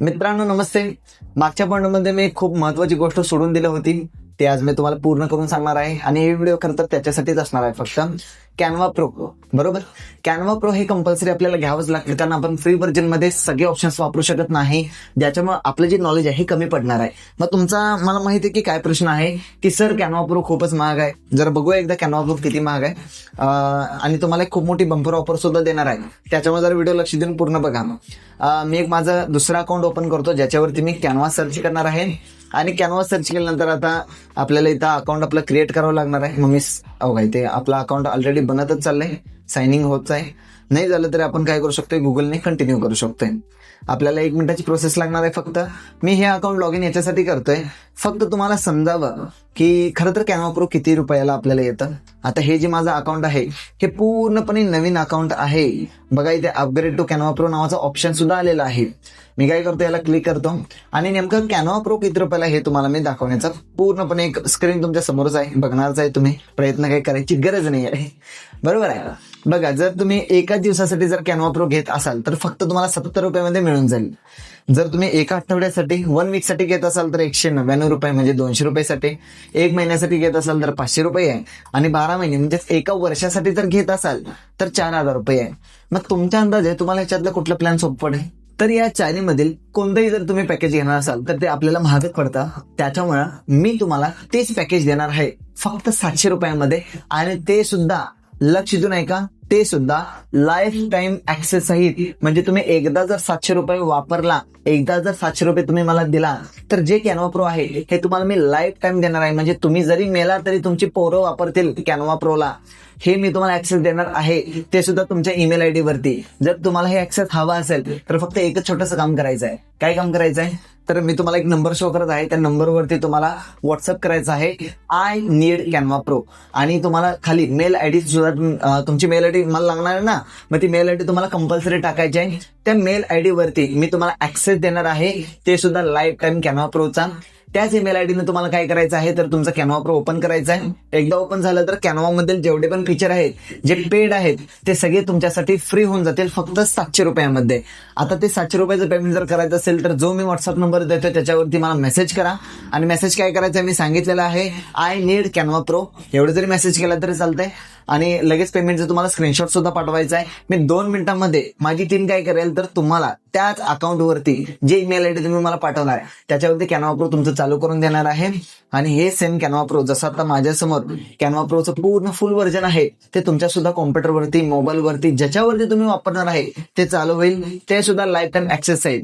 मित्रांनो नमस्ते. मागच्या पॉईंटमध्ये मी खूप महत्वाची गोष्ट सोडून दिली होती. ते आज मी तुम्हाला पूर्ण करून सांगणार आहे. आणि हे व्हिडिओ खरं तर त्याच्यासाठीच असणार आहे फक्त. कॅनवा प्रो बरोबर? कॅनवा प्रो हे कंपल्सरी आपल्याला घ्यावंच लागतं. कारण आपण फ्री व्हर्जनमध्ये सगळे ऑप्शन्स वापरू शकत नाही. ज्याच्यामुळे आपलं जे नॉलेज आहे हे कमी पडणार आहे. मग तुमचा मला माहिती आहे की काय प्रश्न आहे? की सर कॅनवा प्रो खूपच महाग आहे. जर बघूया एकदा कॅनवा प्रो किती महाग आहे. आणि तुम्हाला एक खूप मोठी बंपर ऑफर सुद्धा देणार आहे. त्याच्यामुळे जर व्हिडिओ लक्ष देऊन पूर्ण बघा मग. मी एक माझं दुसरा अकाउंट ओपन करतो ज्याच्यावरती मी कॅनवा सर्च करणार आहे. आणि कॅनव्हास सर्च केल्यानंतर आता आपल्याला इथं अकाउंट आपलं क्रिएट करावं लागणार आहे. मग मी अहो ते आपलं अकाउंट ऑलरेडी बनतच चाललंय. सायनिंग होत आहे नाही झालं तरी आपण काय करू शकतोय? गुगलने कंटिन्यू करू शकतोय. आपल्याला एक मिनिटाची प्रोसेस लागणार आहे फक्त. मी हे अकाउंट लॉग इन याच्यासाठी करतोय. फक्त तुम्हाला समजावं की खरं तर कॅनवा प्रो किती रुपयाला आपल्याला येतं? आता हे जे माझं अकाउंट आहे हे पूर्णपणे नवीन अकाउंट आहे. बघा इथे अपग्रेड टू कॅनवा प्रो नावाचा ऑप्शन सुद्धा आलेला आहे. मी काय करतो याला क्लिक करतो. आणि नेमकं कॅनवा प्रो किती रुपयाला हे तुम्हाला मी दाखवण्याचा पूर्णपणे एक स्क्रीन तुमच्या समोरच आहे. बघणारच आहे तुम्ही. प्रयत्न काही करायची गरज नाही आहे. बरोबर आहे? बघा जर तुम्ही एका दिवसासाठी जर कॅनवा प्रो घेत असाल तर फक्त तुम्हाला सत्तर रुपयामध्ये मिळून जाईल. जर तुम्ही एका आठवड्यासाठी वन वीकसाठी घेत असाल तर एकशे नव्याण्णव रुपये म्हणजे दोनशे रुपयासाठी. एक महिन्यासाठी घेत असाल तर पाचशे रुपये आहे. आणि बारा महिने म्हणजे एका वर्षासाठी जर घेत असाल तर चार हजार रुपये आहे. मग तुमच्या अंदाजे तुम्हाला ह्याच्यातलं कुठलं प्लॅन सोपं आहे तर या चारीमधील कोणतंही जर तुम्ही पॅकेज घेणार असाल तर ते आपल्याला महागच पडतं. त्याच्यामुळं मी तुम्हाला तेच पॅकेज देणार आहे. फक्त सातशे रुपयामध्ये. आणि ते सुद्धा लक्ष देऊन ऐका ते सुद्धा लाईफ टाईम ऍक्सेस सहित. म्हणजे तुम्ही एकदा जर सातशे रुपये वापरला एकदा जर सातशे रुपये तुम्ही मला दिला तर जे कॅनवा प्रो आहे हे तुम्हाला मी लाईफ टाईम देणार आहे. म्हणजे तुम्ही जरी मेला तरी तुमची पोरं वापरतील कॅनवा प्रोला हे मी तुम्हाला ऍक्सेस देणार आहे. ते सुद्धा तुमच्या ईमेल आय डी वरती. जर तुम्हाला हे ऍक्सेस हवा असेल तर फक्त एकच छोटंसं काम करायचं आहे काय काम करायचं आहे तर मी तुम्हाला एक नंबर शो करत आहे. त्या नंबरवरती तुम्हाला व्हॉट्सअप करायचं आहे. आय नीड कॅनवा प्रो आणि तुम्हाला खाली मेल आय डी सुद्धा तुमची मेल आय डी मला लागणार आहे ना? मग ती मेल आय डी तुम्हाला कंपल्सरी टाकायची आहे. त्या मेल आय डी वरती मी तुम्हाला ऍक्सेस देणार आहे. ते सुद्धा लाईफ टाईम कॅनवा प्रोचा त्याच ईमेल आयडीने तुम्हाला काय करायचं आहे तर तुमचा कॅनवा प्रो ओपन करायचा आहे. एकदा ओपन झालं तर कॅनवामधील जेवढे पण फीचर आहेत जे पेड आहेत ते सगळे तुमच्यासाठी फ्री होऊन जातील फक्त सातशे रुपयामध्ये. आता ते सातशे रुपयाचं पेमेंट जर करायचं असेल तर जो मी व्हॉट्सअप नंबर देतो त्याच्यावरती मला मेसेज करा. आणि मेसेज काय करायचं आहे मी सांगितलेलं आहे आय नीड कॅनवा प्रो एवढं जरी मेसेज केला तरी चालतंय. आणि लगेच पेमेंटचं तुम्हाला स्क्रीनशॉट सुद्धा पाठवायचा आहे मी दोन मिनिटांमध्ये माझी टीम काय करेल तर तुम्हाला त्याच अकाउंटवरती जे ईमेल आय डी तुम्ही मला पाठवणार आहे. त्याच्यावरती कॅनवा प्रो तुमचं चालू करून देणार आहे. आणि हे सेम कॅनवा प्रो जसं आता माझ्यासमोर कॅनवा प्रोचं पूर्ण फुल व्हर्जन आहे ते तुमच्या सुद्धा कॉम्प्युटरवरती मोबाईलवरती ज्याच्यावरती तुम्ही वापरणार आहे ते चालू होईल. ते सुद्धा लाईफ टाईम ऍक्सेस आहे